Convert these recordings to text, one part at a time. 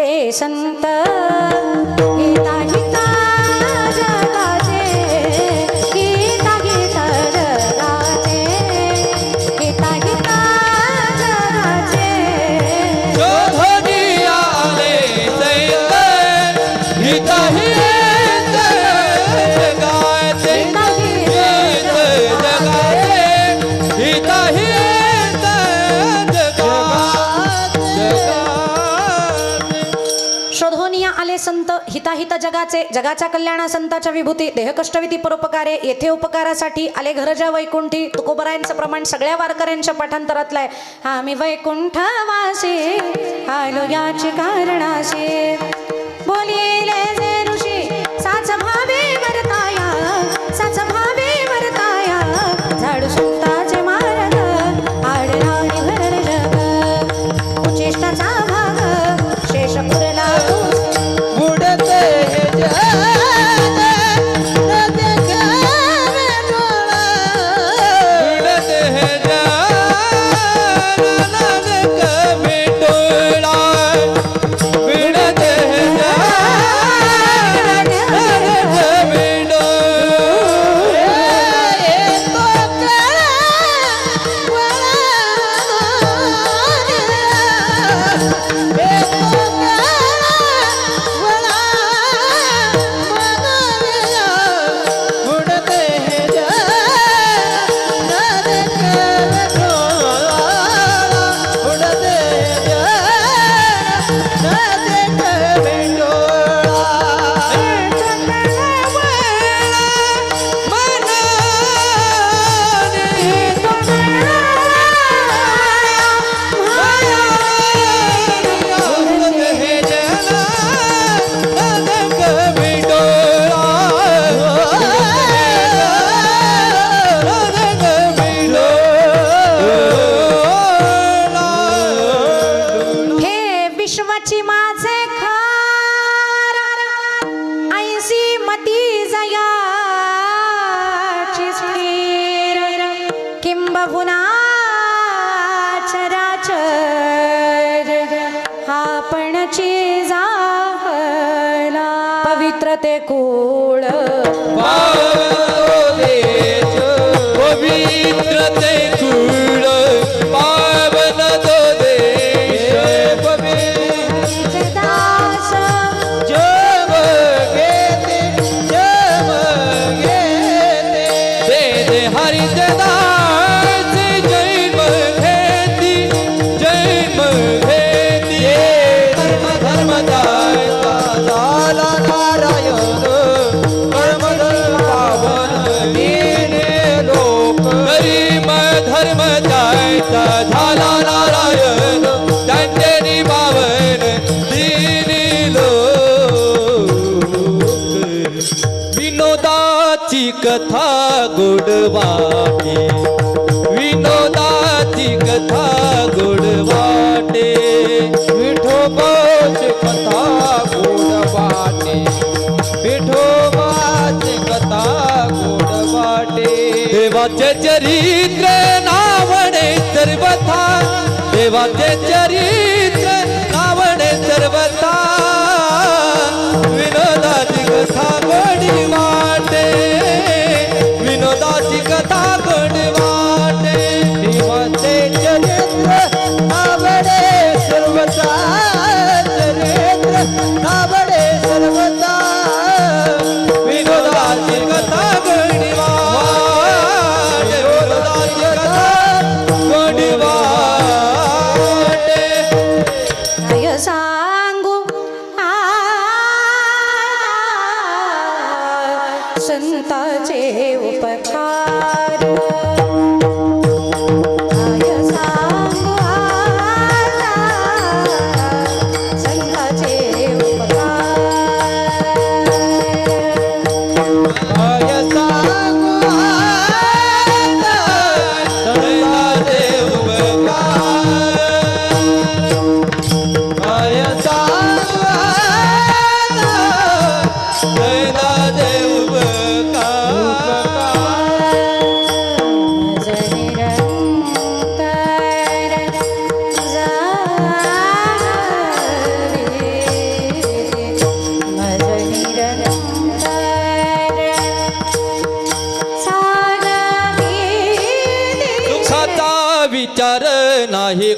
lệ sanh tơ अवनिया आले संत हिताहित जगाचे जगाच्या कल्याणा संताच्या विभूती देहकष्टविधी परोपकारे येथे उपकारासाठी आले घरजा वैकुंठी तुकोबरायांचं प्रमाण सगळ्या वारकऱ्यांच्या पाठांतरातलं आहे. आम्ही वैकुंठवासी आलो याची कारणाशी. बोलिले करते कूळ. पवित्र ते कथा गुडवाटे. विनोदाची कथा गोडवाटे. विठोबाची कथा गोडवाटे. विठोबाची कथा गुडवाटे. देवाचे चरित्र नावडे सर्वथा. देवाचे चरित्र संताचे उपकार.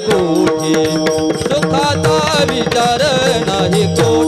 कोठी. सुखाचा विचार नाही कोठी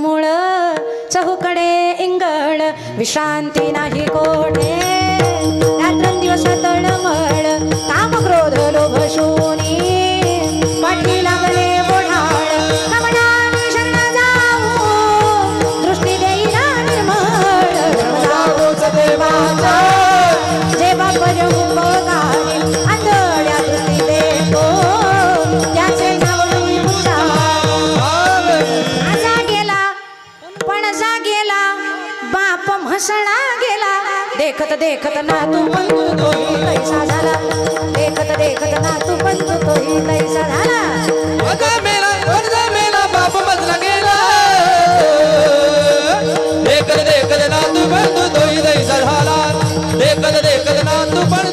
मूळ चहूकडे इंगळ विश्रांती नाही कोठे. रात्रंदिवस तळमळ काम क्रोध लोभ शोनी पाठी लागले मोढाळ सणा गेला. देखत देखत ना तू बंधू तोही कैसा झाला देखत देखत ना तू बंधू तोही पैसा झाला देखत देखत ना तू बंधू तोही पैसा झाला देखत देखत ना तू बंधू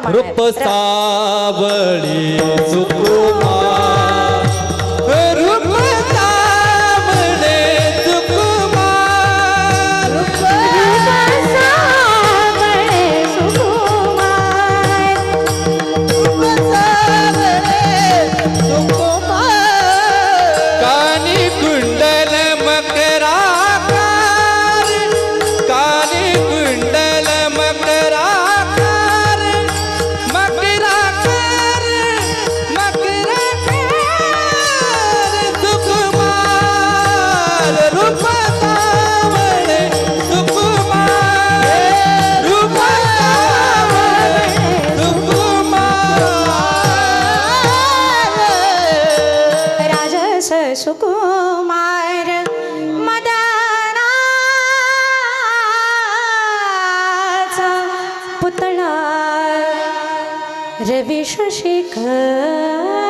प्रमाण आहे. सावळी cơn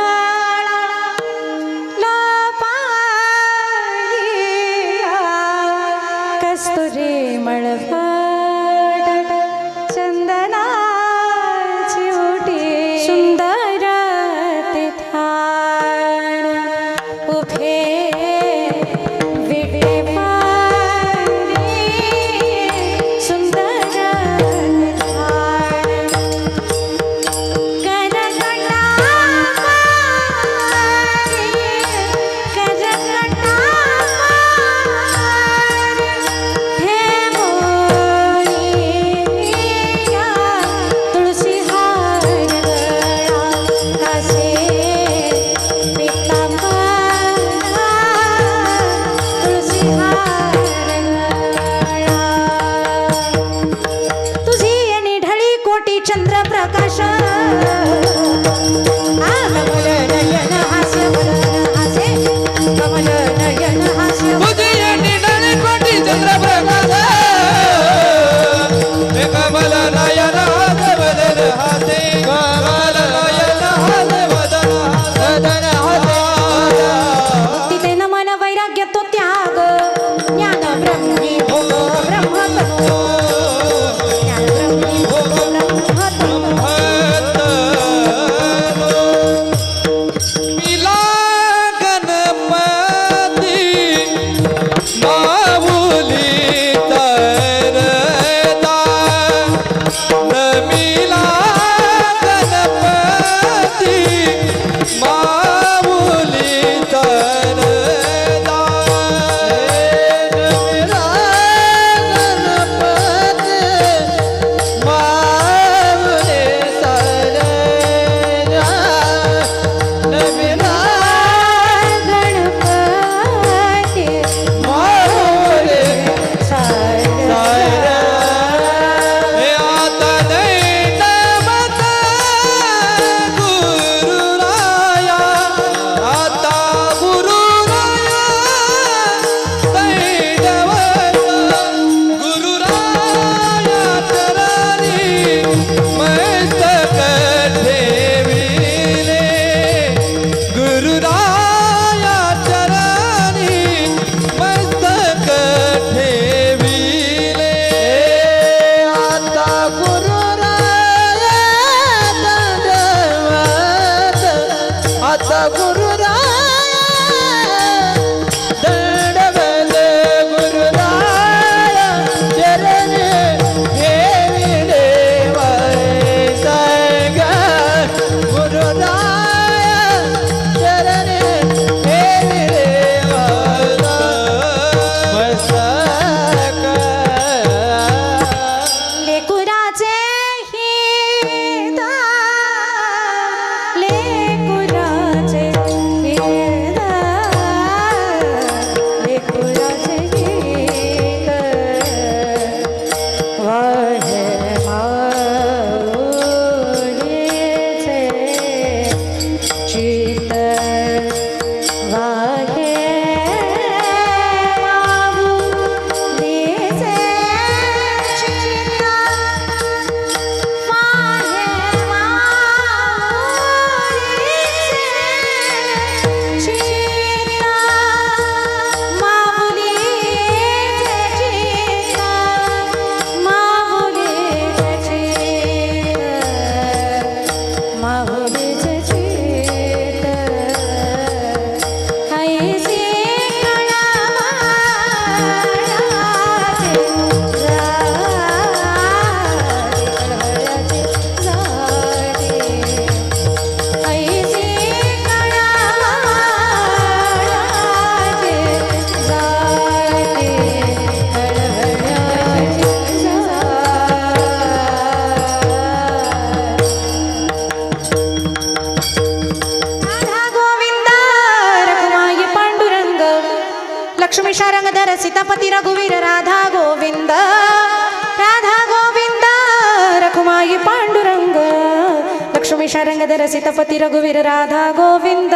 रसिकवीर सीतपती रघुवीर राधा गोविंद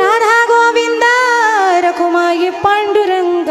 राधा गोविंद रघुमाई पांडुरंग